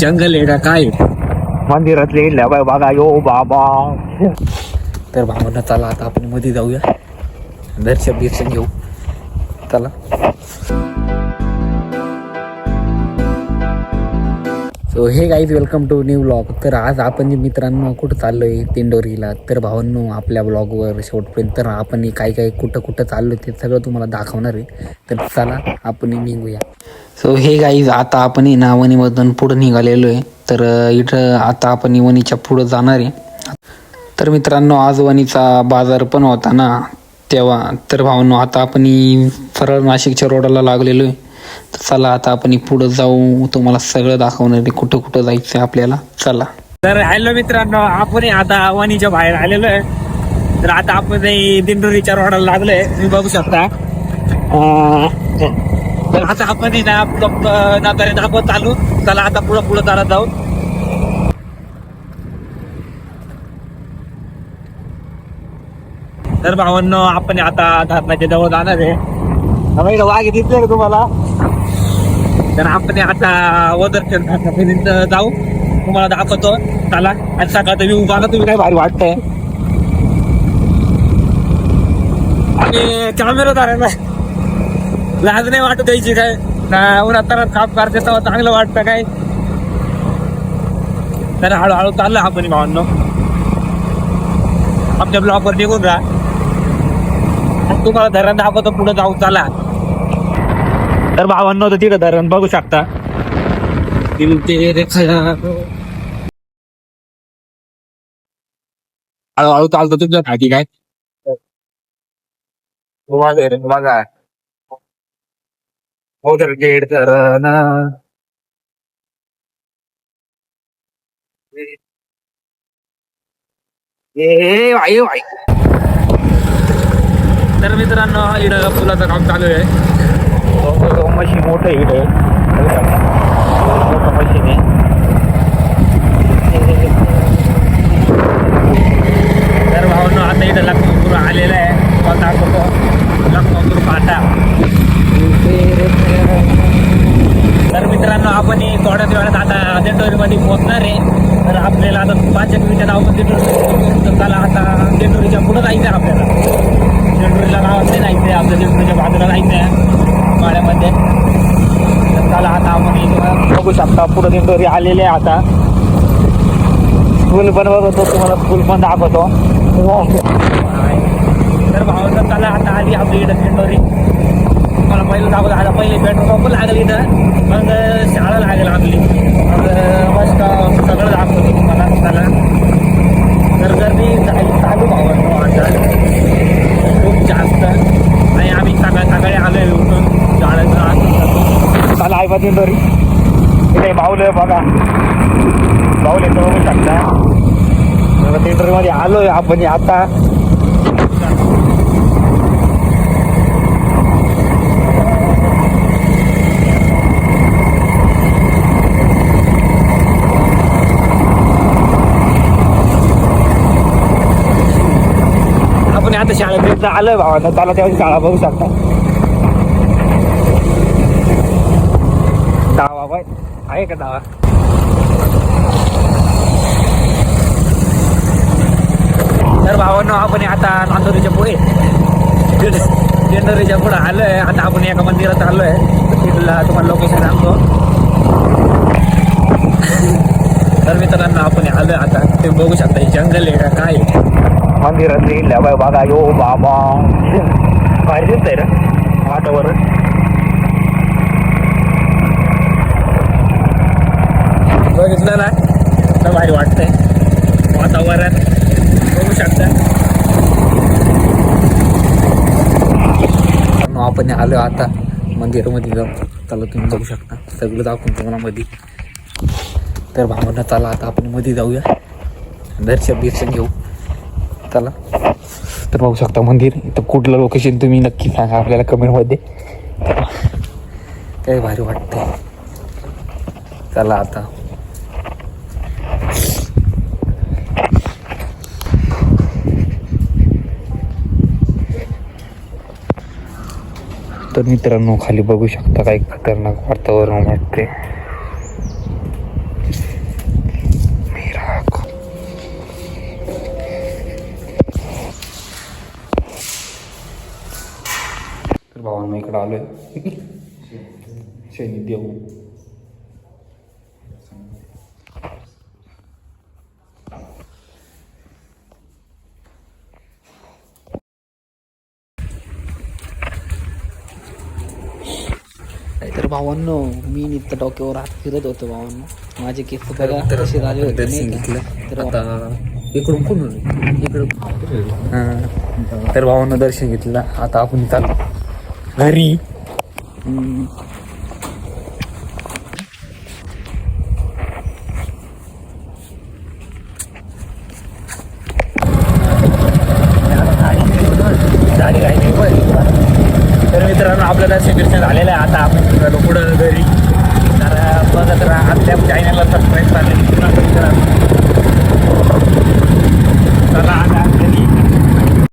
जंगल आहे का काय? मंदिरातले इडल्या बाय बघा यो बाबा. तर भावना चला आता आपण मध्ये जाऊया. दर्शन बिर्शन घेऊ. चला. So hey guys welcome to new blog तर आज आपण जे मित्रांनो कुठं चाललोय दिंडोरीला तर भावांनो आपल्या ब्लॉगवर शेवटपर्यंत तर आपण काय काय कुठं कुठं चाललोय ते सगळं तुम्हाला दाखवणार आहे. तर चला आपण निघूया. सो हे गाईज आता आपण ना वणीमधून पुढं निघालेलो आहे. तर इथं आता आपण वणीच्या पुढं जाणार आहे. तर मित्रांनो आज वणीचा बाजार पण होता ना तेव्हा. तर भावांनो आता आपण सरळ नाशिकच्या रोडाला लागलेलो आहे. तर चला आता आपण पुढं जाऊ. तुम्हाला सगळं दाखवणार आहे कुठं कुठं जायचं आहे आपल्याला. चला. तर हॅलो मित्रांनो आपण आता वणीच्या बाहेर आलेलो आहे. तर आता आपण दिंडोरीच्या रोडाला लागलोय तुम्ही बघू शकता. तर आता आपण ना नातारे दाखवत चालू. चला आता पुढं पुढं चालत जाऊ. तर भावांनो आपण आता धरणाच्या जवळ जाणार आहे. आता वाघ दिसले का तुम्हाला? तर आपण आता वदर्शन धरणापर्यंत जाऊ. तुम्हाला दाखवतो. चला आणि सकाळचं व्यू बघा तुम्ही काय भारी वाटतंय. आणि कॅमेरा धरायला. लाज नाही वाटत द्यायची काय? ना उन्हात काम करते तेव्हा चांगलं वाटतं काय? तर हळूहळू चाललं आपण भावांनो. आमच्या ब्लॉकवर निघून राहा तुम्हाला धरण दाखवतो पुढे जाऊ चाला. तर भावांनो तर तिथं धरण बघू शकता. हळूहळू चालतो तुमच्या खाती काय? बघा तर गेट धरण ए भाई भाई तर मित्रांनो इकडं पुलाचं काम चालू आहे. मशीन मोठं मोठं मशीन आहे तर भावनो आता इथं लखनपूर आलेलं आहे स्वतः दाखवतो लखनपूर फाटा तर मित्रांनो आपण ही थोड्याच वेळात आता देटोरीमध्ये पोहोचणार आहे. तर आपल्याला आता पाच एक मिनिटात आपण देटोरी तर चला आता देटोरीच्या पुढं जायचं आहे आपल्याला. देटोरीला गावात नाही जायचं आहे आपल्या देटोरीच्या बाजूला जायचं आहे पाड्यामध्ये तर चला आता आपण इथं बघू शकता पुढं देटोरी आलेले आहे आता. स्कूल पण बघतो तुम्हाला स्कूल पण दाखवतो. तर भावाचं चला आता आली आपली इथं देटोरी मला पहिलं दाखवतो आता पहिले पेट्रोल पंप लागेल इथं मग शाळा लागेल आपली मग मस्त सगळं दाखवतो तुम्हाला चला तर गर्दी झाली चालू भावांनो आता खूप जास्त आणि आम्ही सकाळ सकाळी आलो आहे उठून शाळेचं आत चला आहे बा दिंडोरी इथे बघा. बाहुले तर बघू शकता. दिंडोरीमध्ये आलो आहे आपण आता. आपण आता शाळेत आलोय भावा. त्याला तेव्हा शाळा बघू शकता. दावा बाय आहे का दावा तर भावांनो आपण आता नांदोरीच्या पुढे दिंडोरीच्या पुढे आलोय आता आपण एका मंदिरात आलोय तिथला तुम्हाला लोकेशन सांगतो तर मित्रांनो आपण आलोय आता ते बघू शकता हे जंगल आहे का काय मंदिरात लिहिल्या बाय बघा यो बाबा भारी दिसतंय ना वातावरण बघितलं ना तर भारी वाटतंय वातावरण बघू शकता आपण आलो आता मंदिरामध्ये जाऊ चला तुम्ही बघू शकता. सगळं दाखवून तुम्हाला मध्ये तर भावना चला आता आपण मध्ये जाऊया. दर्शन बिर्शन घेऊ. चला. तर पाहू शकता मंदिर. इथं कुठलं लोकेशन तुम्ही नक्की सांगा आपल्याला कमेंटमध्ये. काय भारी वाटतंय. चला आता. तर मित्रांनो खाली बघू शकता काय खतरनाक वातावरण वाटते भावांना इकडं आलोय. शनी देऊ. तर भावांनो मी नित्य डोक्यावर हात फिरत होतो भावांनो. माझे केस बघा कसे झाले होते नाही? तर आता इकडून कोण इकडून. तर भावानं दर्शन घेतलं. आता आपण चालू. घरी. दर्शन दर्शन झालेलं आहे. आता आपण पुढं घरी. तर बघत राहा. आपल्या चॅनलला सबस्क्राईब करायला